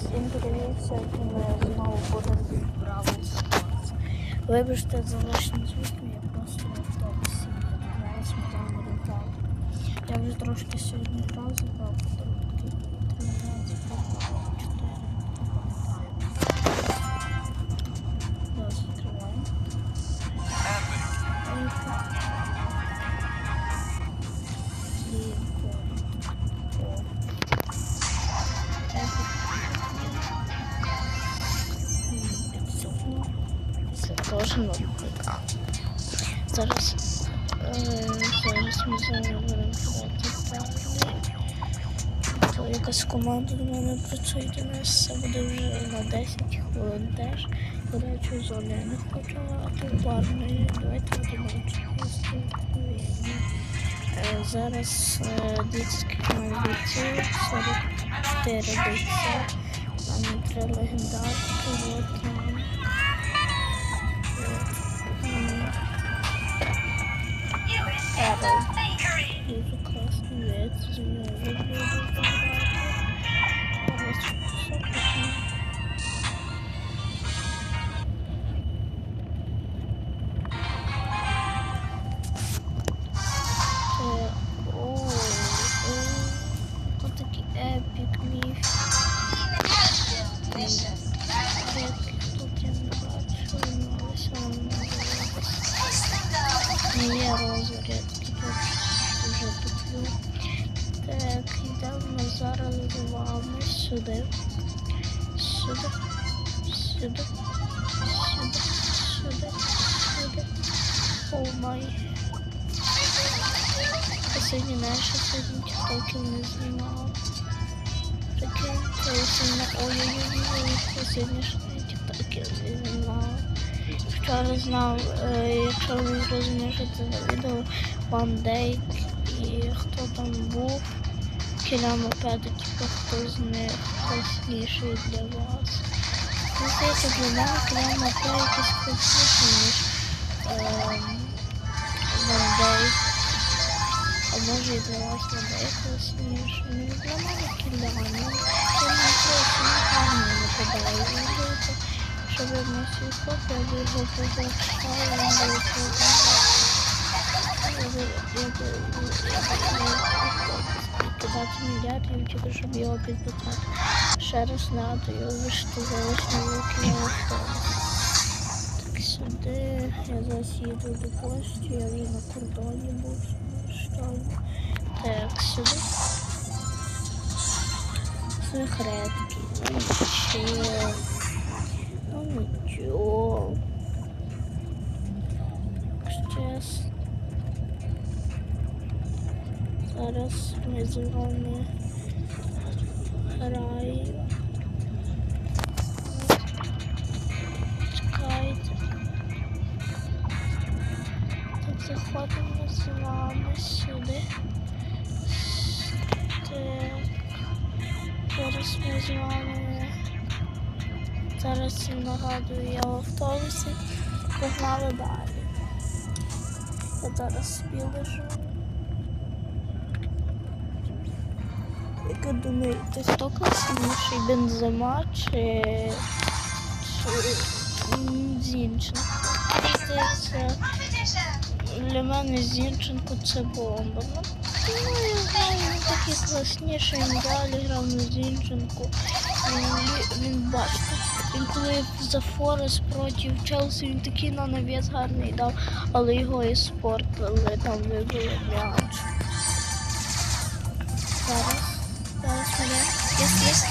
Всім привіт! Сьогодні ми знову будемо Бравл Старс. Вибачте за лишні звуки, я просто в автобусі. Зараз ми там будемо. Я вже трошки сьогодні грав, забрав Теж. Зараз, е, зараз ми з вами будемо грати далі. То якась команда до мене працює до нас. Це буде вже на 10 хвилин теж. До речі, зони я не хочу грати парної. Давайте будемо чекати. Зараз е, дивіться, скільки має бійців. 44 бійця. Там три легендарки, от там. Ерол. Дуже класний вид, з нього О май. Последній наше сьогодні тіктоків не це я сьогодні ой-ой-ой, последні ж не знімав. Вчора знав, е, якщо ви зрозумієте, що це відео One Day і хто там був, кіля мопеду, типу хто з них для вас. Ну, здається, для мене кіля мопеду якийсь класніший, ніж А може і для. Ну, мене кіля, ну, не на свій. Так сюди, я зараз їду до пошті, я вже на кордоні був. Що? Так, сюди. Секретки. Нічого. Ну нічого. Щас. Зараз ми з вами граємо. Заходимо з вами сюди. Зараз ми з вами. Зараз нагадую, я в автобусі. Погнали далі. Я зараз собі лежу. Як думаєте, хто класніший бензима чи, Зінченко? Для мене Зінченко це бомба. Ну, я такий класніший, він далі грав на Зінченку. Він, бачите, він коли за Форест проти Челсі, він такий на навіс гарний дав, але його і спортили, там вибили м'яч. Зараз, зараз мене. Єс, єс.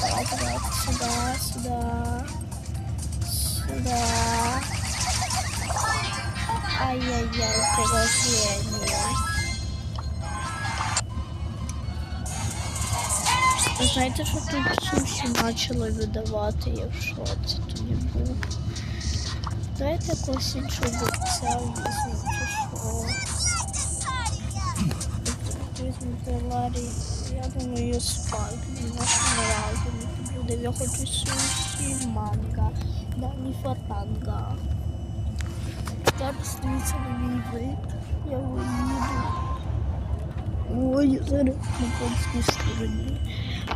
Давайте, давайте, сюди, сюди. Сюди. Ай-яй-яй, положение. Знаєте, що тут суші почали видавати, я в шоці тоді був. Давайте якогось іншого бокця візьмемо, чи що. Візьмемо Ларі, я думаю, спайк, він наш наразі не буде. Я хочу суші, манга, дані фатанга. Зараз дивіться на мій я виїду. Ой, зараз на польській стороні.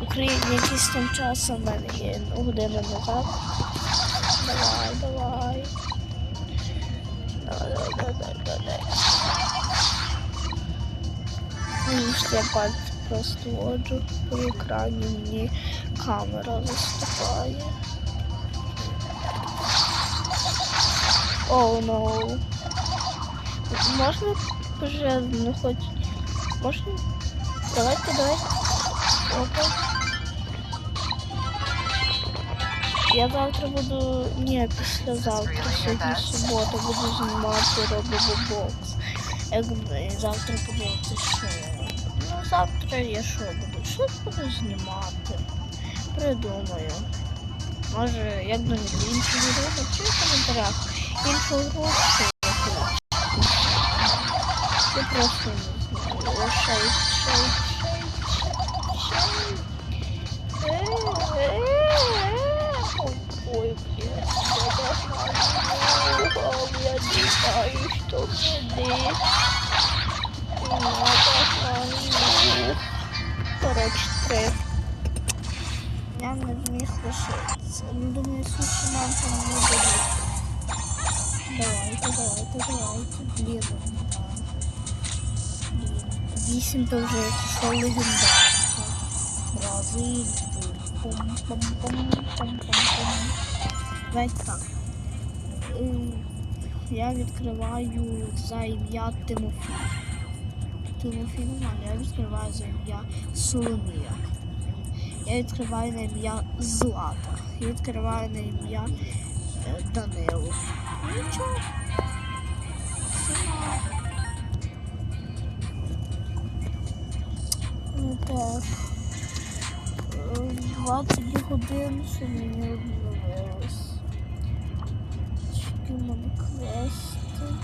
В Україні якийсь там час у мене є година назад. Давай, давай. Давай, давай, давай, давай. Ну, я пальці просто воджу по екрані, мені камера заступає. Оу, oh, no. Можна вже, ну хоч... Можна? Давайте, давайте. Опа. Я завтра буду... Ні, післязавтра, сьогодні субота, буду знімати робобокс. Якби завтра подивитися, що. Ну, завтра я що буду? Щось буду знімати. Придумаю. Може, як до іншу гру, чи в коментарях іншу гру, я просто не знаю. Шейк, шейк, я не знаю, что мне три. Я не зміг лишитися. Ну, думаю, суші нам там не дадуть. Давайте, давайте, давайте. Блін. Блін. Вісім то вже пішов легендарка. Бразиль. Пум-пум-пум-пум-пум-пум. Давайте так. Я відкриваю за ім'я Тимофій. Тимофій нормально, я відкриваю за ім'я Соломія. Я відкриваю на ім'я Злата. Я відкриваю на ім'я е, Данило. Нічого. Ну так. Е, 20 годин, що мені. Мене квести.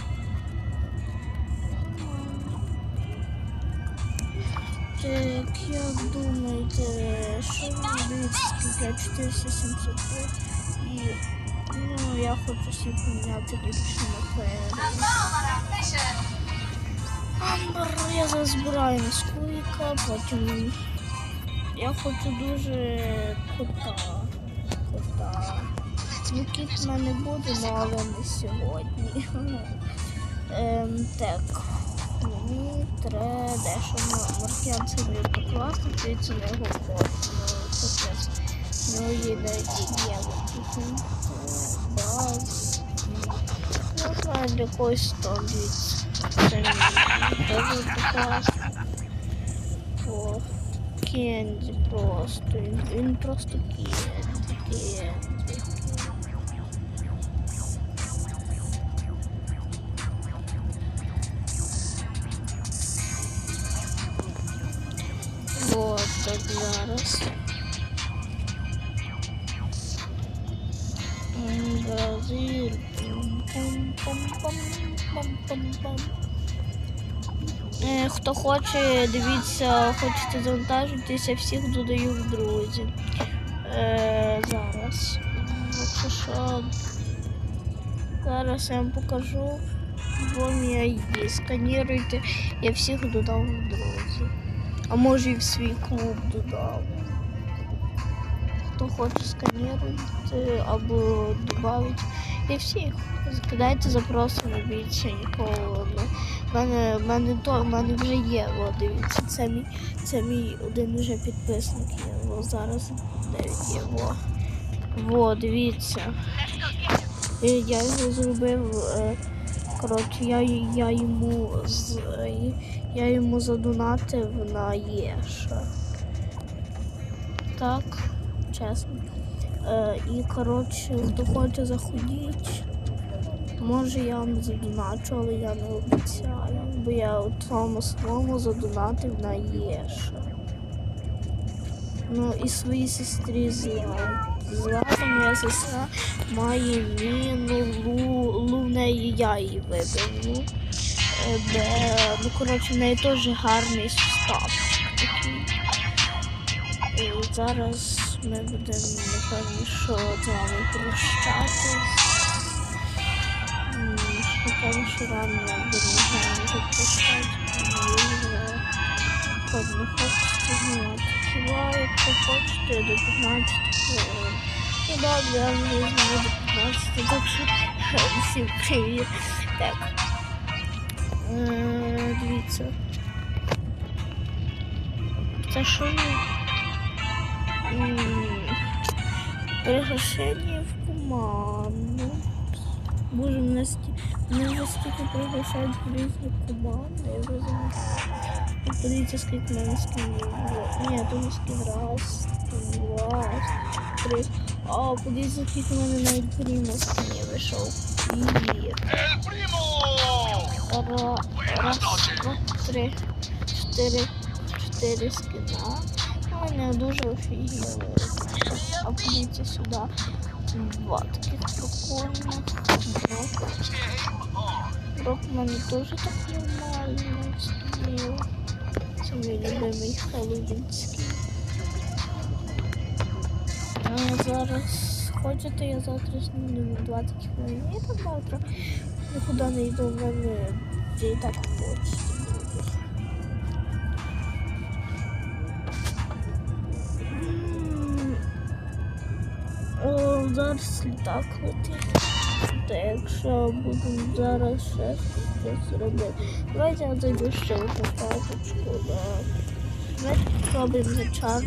Так, як думаєте, що мені скільки я 475 і ну, я хочу всі поміняти ліпше на фейері. Амбер, я зараз збираю на потім я хочу дуже. Кота. Ну, кіт в мене буде, ну, але не сьогодні. Ем, так. Мені треба дещо на маркіанці не покласти, це не його код. Ну. Ну, є навіть є баз. Ну, знаю, для когось дивіться. Це мені теж покласти. О, кенді просто. Він просто кенді, кенді. так зараз. М, Бразиль. Пум-пум-пум-пум-пум-пум-пум. Е, Хто хоче, дивіться, хочете завантажитися, всіх додаю в друзі. Е, зараз. Якщо що, зараз я вам покажу. Вам я ID. Сканіруйте, я всіх додав в друзі. А може і в свій клуб додав. Хто хоче сканіруйте або додати. І всіх. Закидайте запроси, не більше нікого. Ну, в мене, мене, то, мене вже є, о, дивіться, це мій, це мій один вже підписник є. О, зараз дев'ять є. Во. Во, дивіться. Е, Я його зробив. е, Коротше, я, я йому з, я йому задонатив на Єша. Так, чесно. Е, і коротше, хто хоче заходіть, може я вам задоначу, але я не обіцяю, бо я у тому своєму задонатив на Єша. Ну і своїй сестрі Златі. Моя сестра, має міну, лу, лу в неї я її вибив. Е, ну коротше, в неї теж гарний сустав. І зараз ми будемо, напевно, що з вами прощатись. Напевно, що рано будемо з вами прощатись. Ладно, хлопці, знімати. Хіба якщо хочете до 15 хвилин. Ну да, я вже зніму до 15, так що всім привіт. Так. Е, Дивіться. Це що ви? Приглашення в команду. Боже, мене сті... мене вже стільки приглашають в різні команди, я. І подивіться, скільки мене скинів. Ні, тут скін раз, два, три. А, подивіться, скільки мене навіть прямо скинів вийшов. І раз, два, три, чотири, чотири скина. Ну, не дуже офігенно. А подивіться сюди. Два таких прикольних. Брок. Брок в мене теж так нормально. Це мій любимий Хеллоуінський. А зараз хочете, я завтра зніму 20 хвилин. Я так завтра нікуди не йду, в мене я і так хочу. М, о, Зараз літак летить. Та якщо будемо зараз ще щось робити. Давайте я зайду ще в одну карточку. Да. Давайте спробуємо за Чарлі.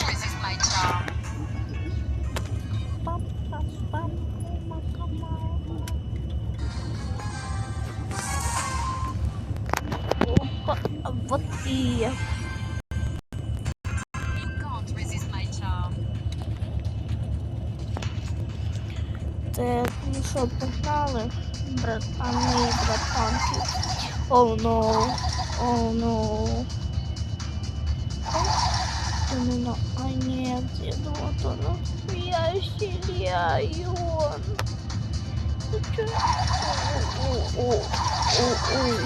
This is my charm. Пам, пам, пам, макамама. Опа, а вот и я. You can't resist my charm. Так, ну що, погнали, братани і братанки. Оу, но, оу, но. Ну, ну, а нет, я думала, то настоящий лион. Ну чё? О, о, о, о,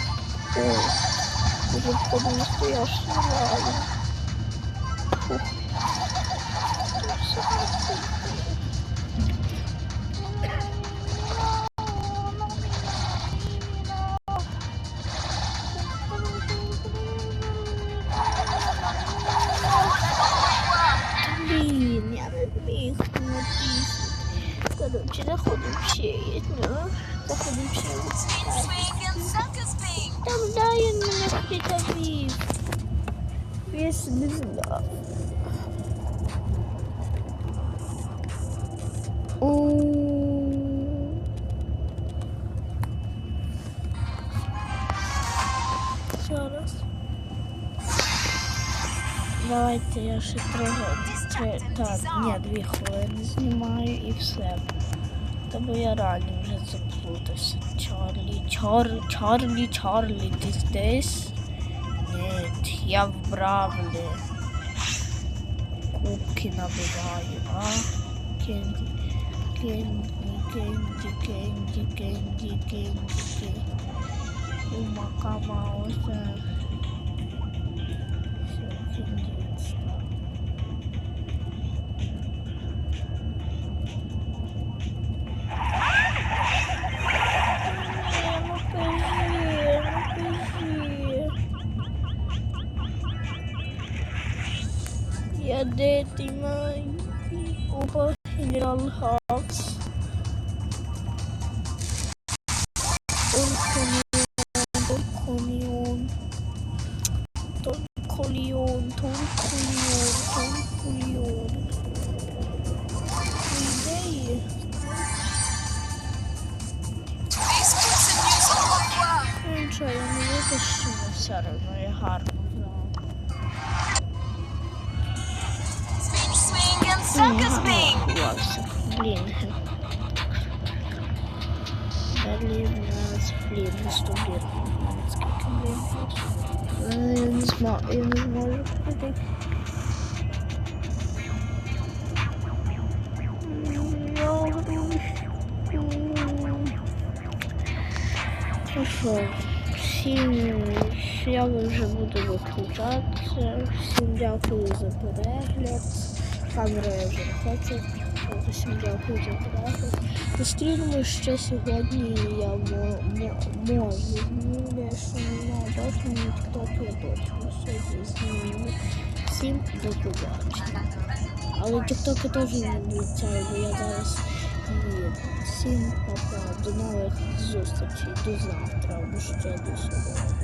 о. Уже походу настоящий лион. Фух. Ще є. Ну, заходимо ще. Spin, swing, and sucker spin. Там да, він мене притавив. Я собі знав. У. Зараз. Давайте я ще трохи, три, так, ні, дві хвилини знімаю і все. Та бо я реально вже заплутався. Чарлі, Чарлі, Чарлі, Чарлі, ти здесь? Ні, я в Бравлі. Кубки набиваю, а? Кенді, кенді, кенді, кенді, кенді, кенді, кенді. Умакама, оце. Все, кенді 79 people in all hearts. Spin. Ховався. Блін. Далі в нас, блін. Скільки, блін, Е, Я не зможу, я не зможу. Я. Ну я вже буду виключатися. Всім дякую за перегляд. Камеру я вже не хочу. Всім дякую за перегляд. Зустрінемо ще сьогодні. Я мо- мо- можу зніму, я ще не точно, на я точно сьогодні зніму. Всім до побачення. Але тіктоки теж не обіцяю, бо я зараз їду. Всім па-па, до нових зустрічей, до завтра, або ще до сьогодні.